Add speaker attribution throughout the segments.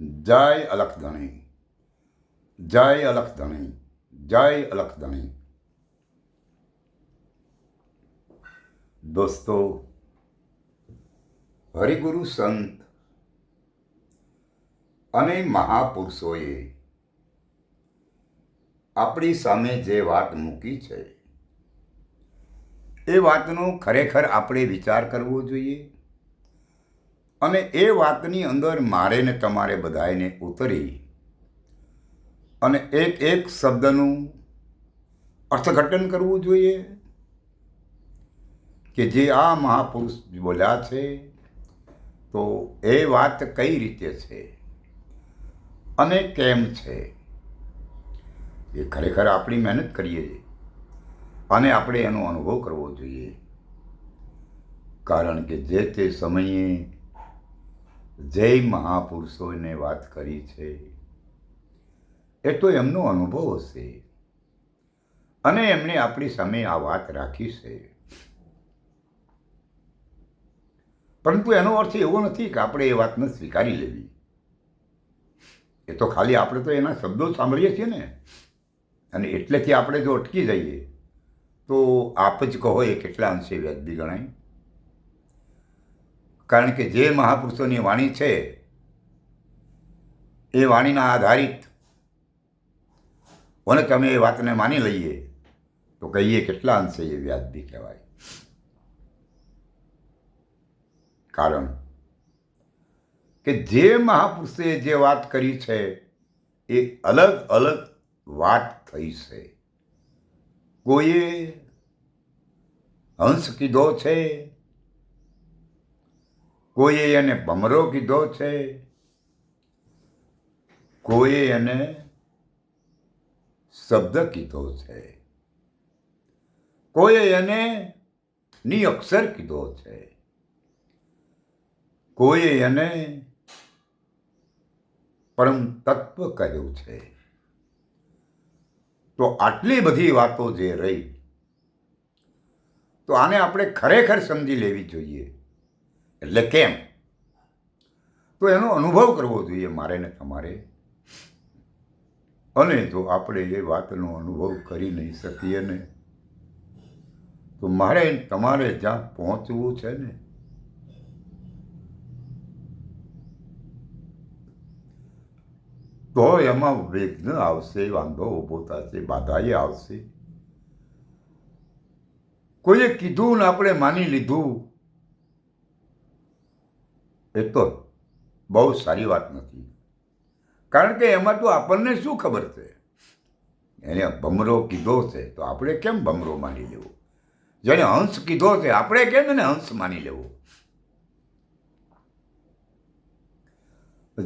Speaker 1: જય અલખધણી જય અલખધણી જય અલખધણી દોસ્તો, હરિગુરુ સંત અને મહાપુરુષોએ આપણી સામે જે વાત મૂકી છે, એ વાતનો ખરેખર આપણે વિચાર કરવો જોઈએ. અને એ વાતની અંદર મારે ને તમારે બધાને ઉતરી અને એક એક શબ્દનું અર્થઘટન કરવું જોઈએ કે જે આ મહાપુરુષ બોલ્યા છે, તો એ વાત કઈ રીતે છે અને કેમ છે? એ ખરેખર આપણી મહેનત કરીએ અને આપણે એનો અનુભવ કરવો જોઈએ. કારણ કે જે તે સમયે જે મહાપુરુષોને વાત કરી છે. એ તો એમનો અનુભવ હશે. અને એમણે આપણી સામે આ વાત રાખી છે. પરંતુ એનો અર્થ એવો નથી કે આપણે એ વાતને સ્વીકારી લેવી. એ તો ખાલી આપણે તો એના શબ્દો સાંભળીએ છીએ ને. અને એટલેથી આપણે જો અટકી જઈએ, તો આપ જ કહો એ કેટલા અંશે વ્યાજબી ગણાય? કારણ કે જે મહાપુરુષોની વાણી છે, એ વાણીના આધારિત. અને તમે એ વાતને માની લઈએ, તો કહીએ કેટલા અંશે એ વ્યાજબી કહેવાય. કારણ કે જે મહાપુરુષે જે વાત કરી છે, એ અલગ અલગ વાત થઈ છે. કોઈએ હંસ કીધો છે કોઈએ એને ભમરો કીધો છે? કોઈએ એને શબ્દ કીધો છે? કોઈએ એને ની અક્ષર કીધો છે? કોઈએ એને પરમ તત્વ કહ્યું છે? તો આટલી બધી વાતો જે રહી, તો આને આપણે ખરેખર સમજી લેવી જોઈએ. એટલે કેમ? તો એનો અનુભવ કરવો જોઈએ મારે ને તમારે. અને જો આપણે એ વાતનો અનુભવ કરી નહીં શકીએ ને, તો મારે તમારે જ્યાં પહોંચવું છે ને, તો એમાં વિઘ્ન આવશે, વાંધો ઊભો થશે બાધાએ આવશે. કોઈએ કીધું ને આપણે માની લીધું એ તો બહુ સારી વાત નથી. કારણ કે એમાં તો આપણને શું ખબર છે? એને ભમરો કીધો છે, તો આપણે કેમ ભમરો માની લેવો? જેને હંસ કીધો છે, આપણે કેમ એને હંસ માની લેવો?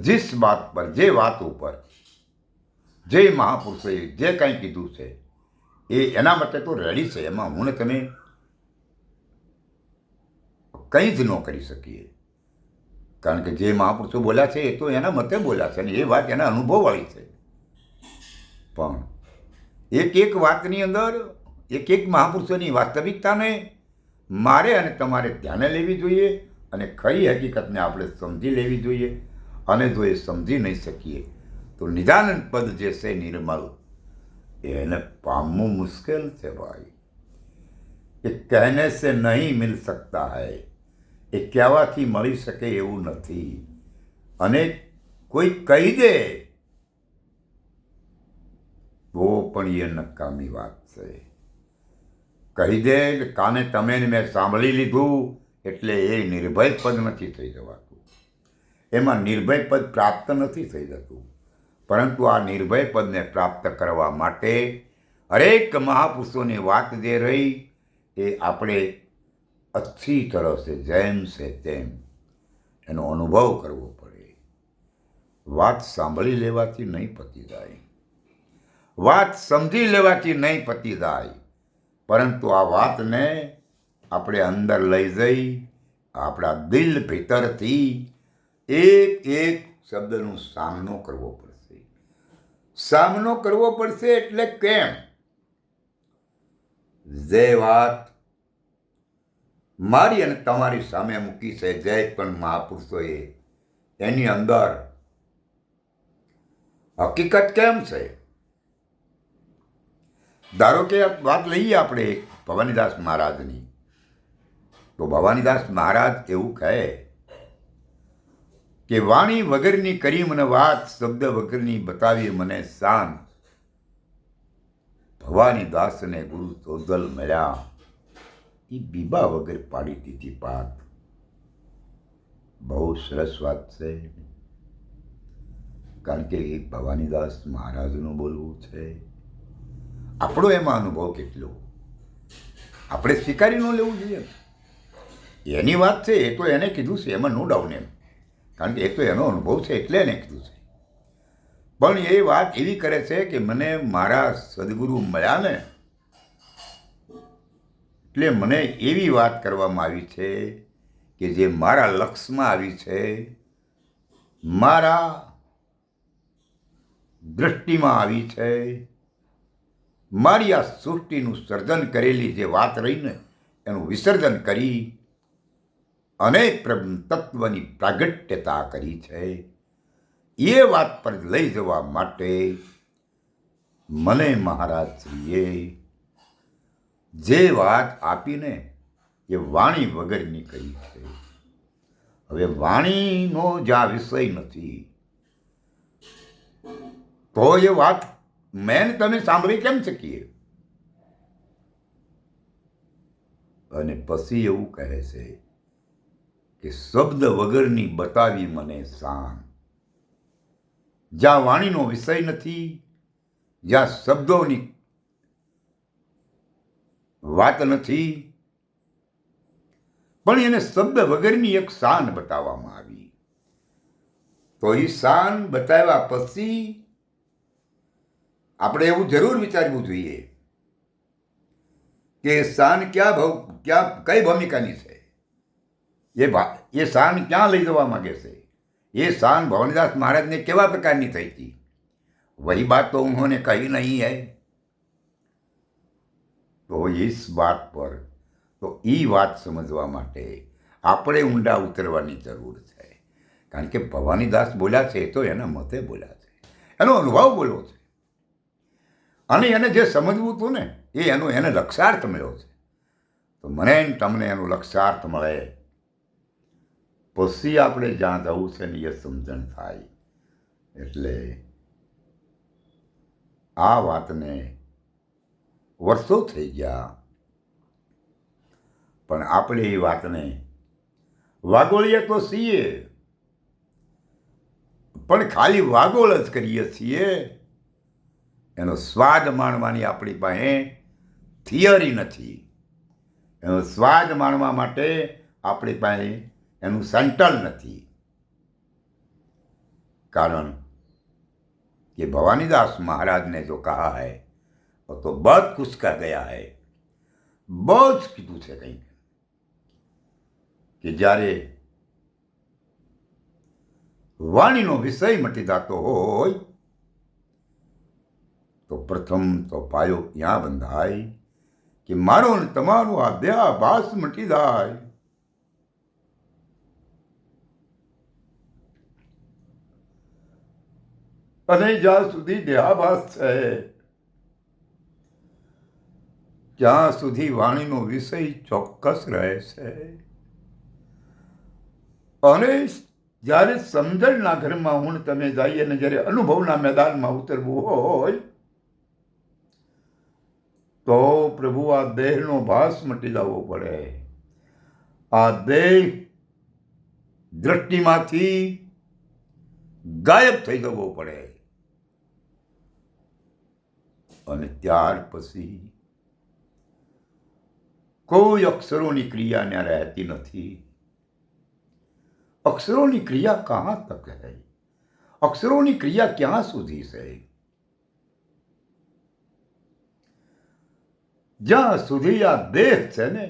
Speaker 1: જીસ વાત પર, જે વાત ઉપર, જે મહાપુરુષે જે કંઈ કીધું છે, એ એના માટે તો રેડી છે. એમાં હું તમે કંઈ જ ન કરી શકીએ. કારણ કે જે મહાપુરુષો બોલ્યા છે એ તો એના મતે બોલ્યા છે અને એ વાત એના અનુભવવાળી છે. પણ એક એક વાતની અંદર, એક એક મહાપુરુષોની વાસ્તવિકતાને મારે અને તમારે ધ્યાને લેવી જોઈએ અને ખરી હકીકતને આપણે સમજી લેવી જોઈએ અને જો એ સમજી નહીં શકીએ, તો નિદાનંદ પદ જે છે નિર્મલ, એને પામવું મુશ્કેલ છે ભાઈ. એ કહેને સે નહીં મિલ શકતા હૈ. એ કહેવાથી મળી શકે એવું નથી. અને કોઈ કહી દે તો પણ એ નકામી વાત છે. કહી દે કાને તમે મેં સાંભળી લીધું, એટલે એ નિર્ભય પદ નથી થઈ જવાતું. એમાં નિર્ભય પદ પ્રાપ્ત નથી થઈ જતું. પરંતુ આ નિર્ભય પદને પ્રાપ્ત કરવા માટે હરેક મહાપુરુષોની વાત જે રહી, એ આપણે અચ્છી તરફ છે જેમ છે તેમ એનો અનુભવ કરવો પડે. વાત સાંભળી લેવાથી નહીં પતી જાય. વાત સમજી લેવાથી નહીં પતી જાય. પરંતુ આ વાતને આપણે અંદર લઈ જઈ, આપણા દિલ ભીતરથી એક એક શબ્દનો સામનો કરવો પડશે. સામનો કરવો પડશે એટલે કેમ? જે વાત મારી અને તમારી સામે મૂકી છે જય, પણ મહાપુરુષોએ એની અંદર હકીકત કેમ છે? ધારો કે વાત લઈએ આપણે ભવાનીદાસ મહારાજની. તો ભવાનીદાસ મહારાજ એવું કહે કે, વાણી વગરની કરી મને વાત, શબ્દ વગરની બતાવી મને શાન. ભવાની દાસને ગુરુ તોદલ મળ્યા. એ બીબા વગર પાડી દીધી પાત બહુ સરસ વાત છે. કારણ કે એ ભવાનીદાસ મહારાજનું બોલવું છે. આપણો એમાં અનુભવ કેટલો? આપણે સ્વીકારી ન લેવું જોઈએ. એની વાત છે, એ તો એને કીધું છે, એમાં નો ડાઉન એમ. કારણ કે એ તો એનો અનુભવ છે એટલે એને કીધું છે. પણ એ વાત એવી કરે છે કે મને મારા સદગુરુ મળ્યા ને એટલે મને એવી વાત કરવામાં આવી છે કે જે મારા લક્ષમાં આવી છે. મારા દૃષ્ટિમાં આવી છે. મારી આ સૃષ્ટિનું સર્જન કરેલી જે વાત રહીને એનું વિસર્જન કરી અને તત્વની પ્રાગટ્યતા કરી છે. એ વાત પર લઈ જવા માટે મને મહારાજશ્રીએ જે વાત આપીને એ વાણી વગરની કહી છે. હવે વાણીનો જ્યાં વિષય નથી. તો એ વાત મેં તમે સાંભળી કેમ શકીએ? અને પછી એવું કહે છે કે શબ્દ વગરની બતાવી મને શાન. જ્યાં વાણીનો વિષય નથી, જ્યાં શબ્દોની વાત નથી. પણ એને શબ્દ વગરની એક શાન બતાવવામાં આવી. તો એ શાન બતાવ્યા પછી આપણે એવું જરૂર વિચારવું જોઈએ કે શાન ક્યાં ભવ ક્યાં, કઈ ભૂમિકાની છે? એ એ શાન ક્યાં લઈ જવા માગે છે? એ શાન ભવનદાસ મહારાજને કેવા પ્રકારની થઈ હતી? વહી બાત તો ઉન્હોને કહી નહીં હૈ. તો ઇસ વાત પર. તો એ વાત સમજવા માટે આપણે ઊંડા ઉતરવાની જરૂર છે. કારણ કે ભવાનીદાસ બોલ્યા છે, એ તો એના મતે બોલ્યા છે. એનો અનુભવ બોલ્યો છે. અને એને જે સમજવું હતું ને, એ એનો, એને લક્ષાર્થ મળ્યો છે. તો મને તમને એનો લક્ષાર્થ મળે. પછી આપણે જ્યાં જવું છે ને, એ સમજણ થાય. એટલે આ વાતને વર્ષો થઈ ગયા. પણ આપણે એ વાતને વાગોળીએ તો છીએ. પણ ખાલી વાગોળ જ કરીએ છીએ. એનો સ્વાદ માણવાની આપણી પાસે થિયરી નથી. એનો સ્વાદ માણવા માટે આપણી પાસે એનું સેન્ટર નથી. કારણ કે ભવાનીદાસ મહારાજને જો કહા હૈ है वो तो बहुत कुछ कह गया है बहुत કીધું છે કંઈક કે જ્યારે વાણીનો વિષય મટી જતો હોય તો પ્રથમ તો પાયો ત્યાં બંધાય કે મારો ને તમારો આ દેહાભાસ મટી જાય અને જ્યાં સુધી દેહાભાસ છે ત્યાં સુધી વાણીનો વિષય ચોક્કસ રહે છે. અને જ્યારે સમજણના ઘરમાં હું તમે જઈએ અને જ્યારે અનુભવના મેદાનમાં ઉતરવું હોય, તો પ્રભુ આ દેહનો ભાસ મટી જવો પડે. આ દેહ દ્રષ્ટિમાંથી ગાયબ થઈ જવો પડે. અને ત્યાર પછી કોઈ અક્ષરોની ક્રિયા ત્યાં રહેતી નથી અક્ષરોની ક્રિયા કહાં તક હૈ અક્ષરોની ક્રિયા ક્યાં સુધી છે જ્યાં સુધી આ દેહ છે ને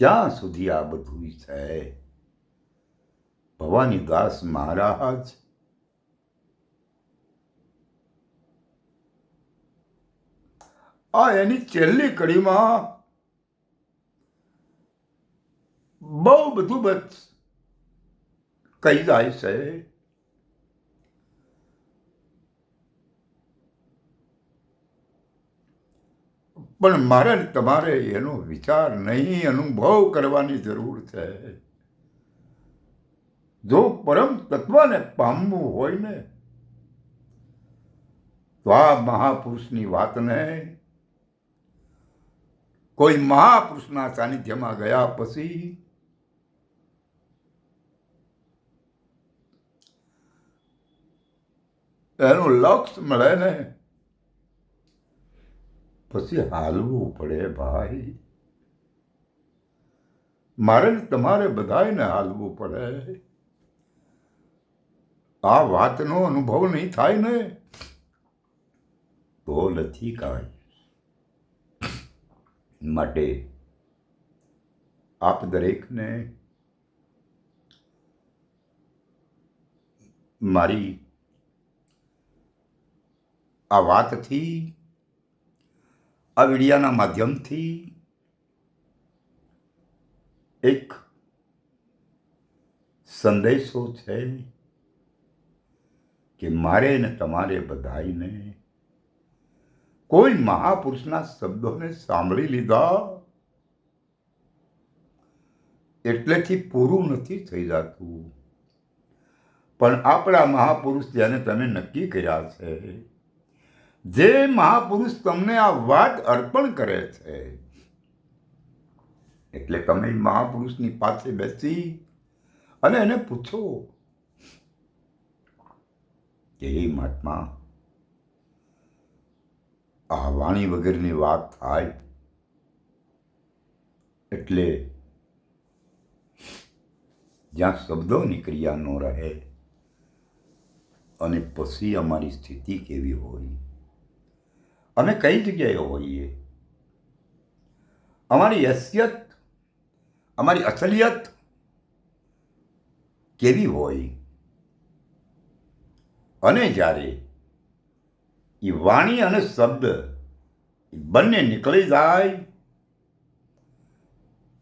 Speaker 1: ત્યાં સુધી આ બધું છે ભવાની દાસ મહારાજ આ એની છેલ્લી કડીમાં બહુ બધું બસ કહી જાય છે. પણ મારે તમારે એનો વિચાર નહીં, અનુભવ કરવાની જરૂર છે. જો પરમ તત્વને પામવું હોય ને, તો આ મહાપુરુષની વાતને કોઈ મહાપુરુષના સાનિધ્યમાં ગયા પછી એનું લક્ષ મળે ને, પછી હાલવું પડે ભાઈ. મારે તમારે બધાને હાલવું પડે. આ વાતનો અનુભવ નહીં થાય ને. તો નથી કાંઈ. માટે આપ દરેકને મારી આ વાતથી, આ વિડિયાના માધ્યમથી એક સંદેશો છે કે મારે ને તમારે બધાઈને કોઈ મહાપુરુષના શબ્દોને સાંભળી લીધા? એટલેથી પૂરું નથી થઈ જતું. પણ આપણા મહાપુરુષ જેને તમે નક્કી કર્યા છે, જે મહાપુરુષ તમને આ વાત અર્પણ કરે છે, એટલે તમે મહાપુરુષની પાસે બેસી અને એને પૂછો હે મહાત્મા આ વાણી વગરની વાત થાય એટલે જ્યાં શબ્દોની ક્રિયા ન રહે અને પછી અમારી સ્થિતિ કેવી હોય. અમે કઈ જગ્યાએ હોઈએ? અમારી હેસિયત, અમારી અસલિયત કેવી હોય? અને જ્યારે એ વાણી અને શબ્દ બંને નીકળી જાય.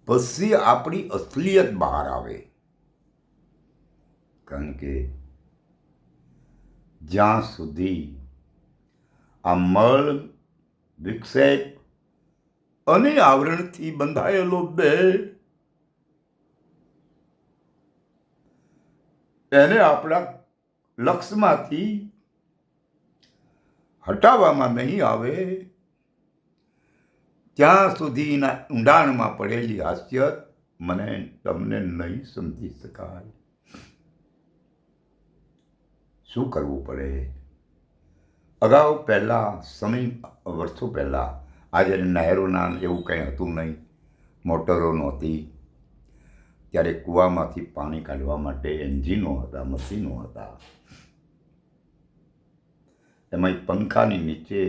Speaker 1: પછી આપણી અસલિયત બહાર આવે. કારણ કે જ્યાં સુધી આ મળ, વિક્ષેપ અને આવરણથી બંધાયેલો બે એને આપણા લક્ષમાંથી હટાવવામાં નહીં આવે. ત્યાં સુધીના ઊંડાણમાં પડેલી હાસ્યત મને તમને નહીં સમજી શકાય. શું કરવું પડે? અગાઉ પહેલાં, સમય, વર્ષો પહેલાં આજે નહેરોના એવું કંઈ હતું નહીં. મોટરો નહોતી. ત્યારે કૂવામાંથી પાણી કાઢવા માટે એન્જિનો હતા, મશીનો હતા. એમાં ઈ પંખાની નીચે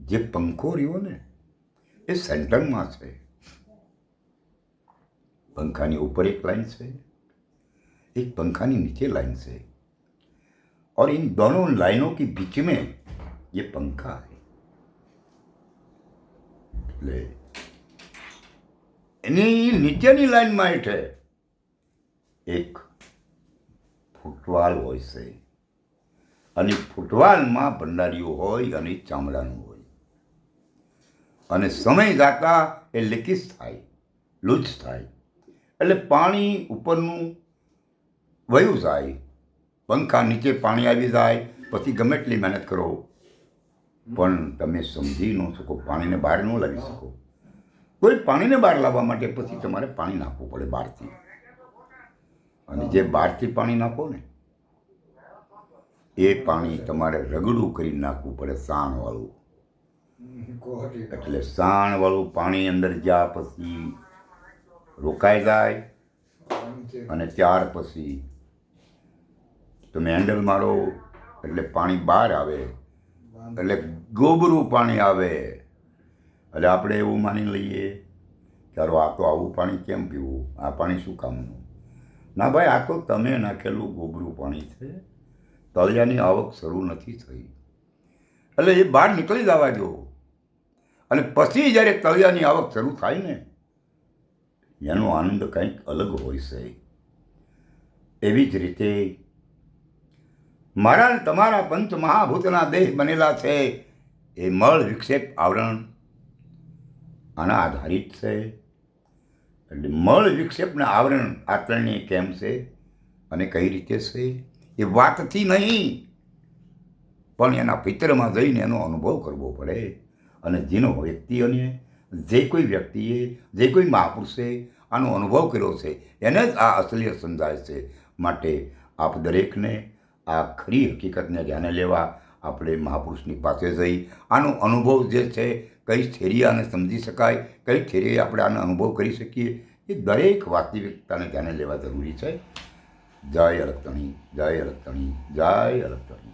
Speaker 1: જે પંખો રહ્યો ને એ સેન્ટરમાં છે पंखा ऊपर एक लाइन से एक पंखा नीचे लाइन से और इन दोनों लाइनों के बीच में ये पंखा है એટલે એની નીચેની લાઈનમાં હેઠે એક ફૂટવાલ હોય છે. અને ફૂટવાલમાં ભંડારીઓ હોય અને ચામડાનું હોય. અને સમય જાતા એ લીકેજ થાય લૂજ થાય. એટલે પાણી ઉપરનું વયું જાય, પંખા નીચે પાણી આવી જાય, પછી ગમે એટલી મહેનત કરો. પણ તમે સમજી ન શકો, પાણીને બહાર ન લાવી શકો. કોઈ પાણીને બહાર લાવવા માટે પછી તમારે પાણી નાખવું પડે બહારથી. અને જે બહારથી પાણી નાખો ને, એ પાણી તમારે રગડું કરી નાખવું પડે, સાણવાળું. એટલે સાણવાળું પાણી અંદર જ્યાં પછી રોકાઈ જાય અને ત્યાર પછી તમે હેન્ડલ મારો, એટલે પાણી બહાર આવે, એટલે ગોબરું પાણી આવે. એટલે આપણે એવું માની લઈએ ચાલો આ તો આવું પાણી કેમ પીવું? આ પાણી શું કામનું? ના ભાઈ, આ તો તમે નાખેલું ગોબરું પાણી છે? તળિયાની આવક શરૂ નથી થઈ. એટલે એ બહાર નીકળી જવા જો અને પછી જ્યારે તળિયાની આવક શરૂ થાય ને, એનો આનંદ કંઈક અલગ હોય છે. એવી જ રીતે મારા ને તમારા પંચ મહાભૂતના દેહ બનેલા છે. એ મળ, વિક્ષેપ, આવરણ આના આધારિત છે. એટલે મળ વિક્ષેપના આવરણ આચરણીય કેમ છે? અને કઈ રીતે છે? એ વાતથી નહીં. પણ એના પિત્રમાં જઈને એનો અનુભવ કરવો પડે. અને જેનો વ્યક્તિઓને જે કોઈ વ્યક્તિએ, જે કોઈ મહાપુરુષે આનો અનુભવ કર્યો છે, એને જ આ અસલિયત સમજાય છે. માટે આપ દરેકને આ ખરી હકીકતને ધ્યાને લેવા આપણે મહાપુરુષની પાસે જઈ આનો અનુભવ જે છે કઈ થેરી આને સમજી શકાય, કઈ થેરી આપણે આનો અનુભવ કરી શકીએ, એ દરેક વાસ્તવિકતાને ધ્યાને લેવા જરૂરી છે. જય અલગતણી જય અલગતણી જય અલગતણી